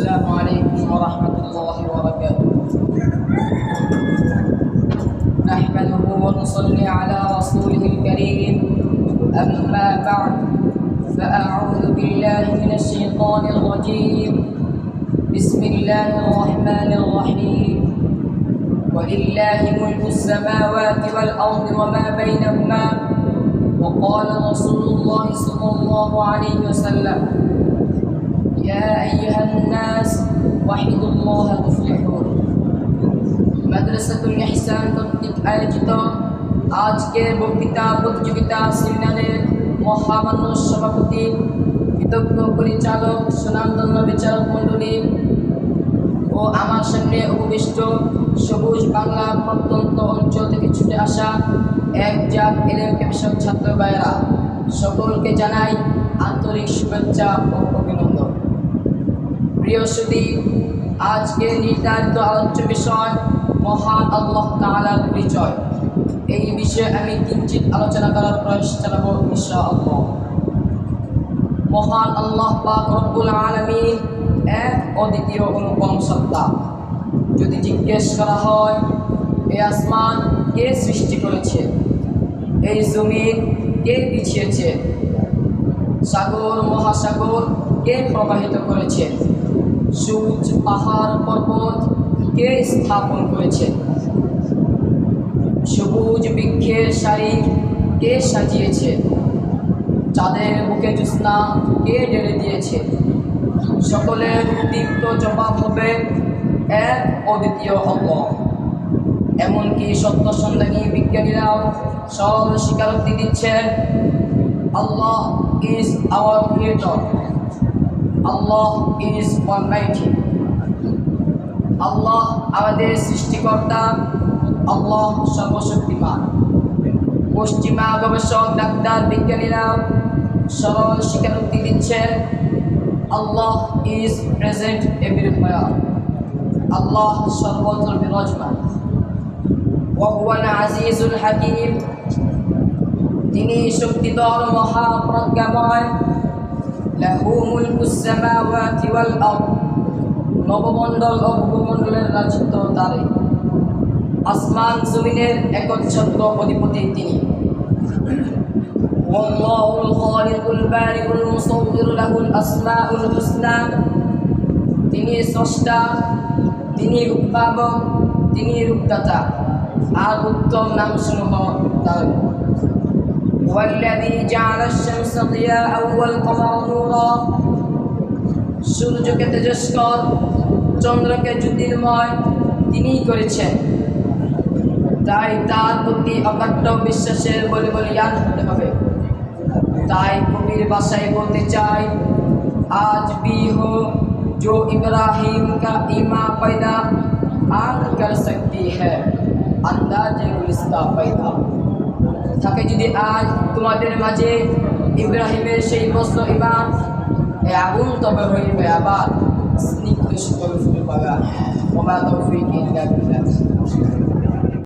السلام عليكم ورحمة الله وبركاته. نحمده ونصلي على رسوله الكريم. أما بعد فأعوذ بالله من الشيطان الرجيم. بسم الله الرحمن الرحيم. ولله ملك السماوات والأرض وما بينهما. وقال رسول الله صلى الله عليه وسلم يا أيها الناس وحدوا الله تفلحون মাদ্রাসাতুল ইহসান কর্তৃক আয়োজিত আজকের বক্তৃতা প্রতিযোগিতা সেমিনারের মহামান্য সভাপতি কৃতজ্ঞ পরিচালক সুনামধন্য বিচারক মণ্ডলী ও আমার সামনে উপবিষ্ট সবুজ বাংলা প্রত্যন্ত অঞ্চল থেকে ছুটে আসা এক জাত এলেম পেশক ছাত্র ভাইয়েরা সকলকে জানাই আন্তরিক শুভেচ্ছা ও অভিনন্দন প্রিয় সুদী আজকে নির্ধারিত আলোচ্য বিষয়, মহান আল্লাহ তাআলার পরিচয়। এই বিষয়ে আমি কিঞ্চিত আলোচনা করার প্রয়াস চালাবো ইনশা আল্লাহ মহান আল্লাহ পাক রব্বুল আলামিন এক অদ্বিতীয় অনুপম সত্তা। যদি জিজ্ঞেস করা হয় এই আসমান কে সৃষ্টি করেছে? এই জমিন কে বিছিয়েছে? সাগর, মহাসাগর কে প্রবাহিত করেছে? সূর্য, পাহাড়, পর্বত কে স্থাপন করেছে? সবুজ বৃক্ষের সারি কে সাজিয়েছে? চাঁদের বুকে জ্যোৎস্না কে ঢেলে দিয়েছে? সকলের তীব্র জবাব হবে এক অদ্বিতীয় হব এমনকি সত্য সন্ধানী বিজ্ঞানীরাও সরল স্বীকারোক্তি দিচ্ছেন, Allah is our creator Allah is almighty Allah আমাদের সৃষ্টিকর্তা আল্লাহ সর্বশক্তিমান। পশ্চিমা গবেষক, ডাক্তার, বিজ্ঞানীরা সরল স্বীকারোক্তি দিচ্ছেন Allah is present everywhere Allah সর্বত্র বিরাজমান। ওয়াহুয়াল আজিজুল হাকিম। তিনি শক্তিধর মহাপ্রজ্ঞাময় লাহু মুলকুস সামাওয়াতি ওয়াল আরদ নবমণ্ডল ও ভূমণ্ডলের রাজত্ব তারে আসমান জমিনের একচ্ছত্র অধিপতি তিনি والله الخالق البارئ المصور له الأسماء الحسنى তিনি স্রষ্টা তিনি উদ্ভাবক তিনি রূপদাতা আর উত্তম নাম সমূহ তার والذي جعل الشمس ضياء والقمر نورا সূর্যকে তেজস্কর চন্দ্রকে জ্যোতির্ময় তিনিই করেছেন তাই তার প্রতি অকাট্য বিশ্বাসের বলে বলিয়ান হতে হবে তাই কবির বাসায় বলতে চাই আজ भी हो जो इब्राहिम का ईमा पैदा आग कर सकती है अंदाजे गुलिस्ता पैदा থাকে যদি আজ তোমাদের মাঝে ইব্রাহিমের সেই প্রশ্ন ইমান আগুন তবে হইবে, আবার স্নিগ্ধ শীতল ফুল বাগান ওমা তৌফিক ইল্লা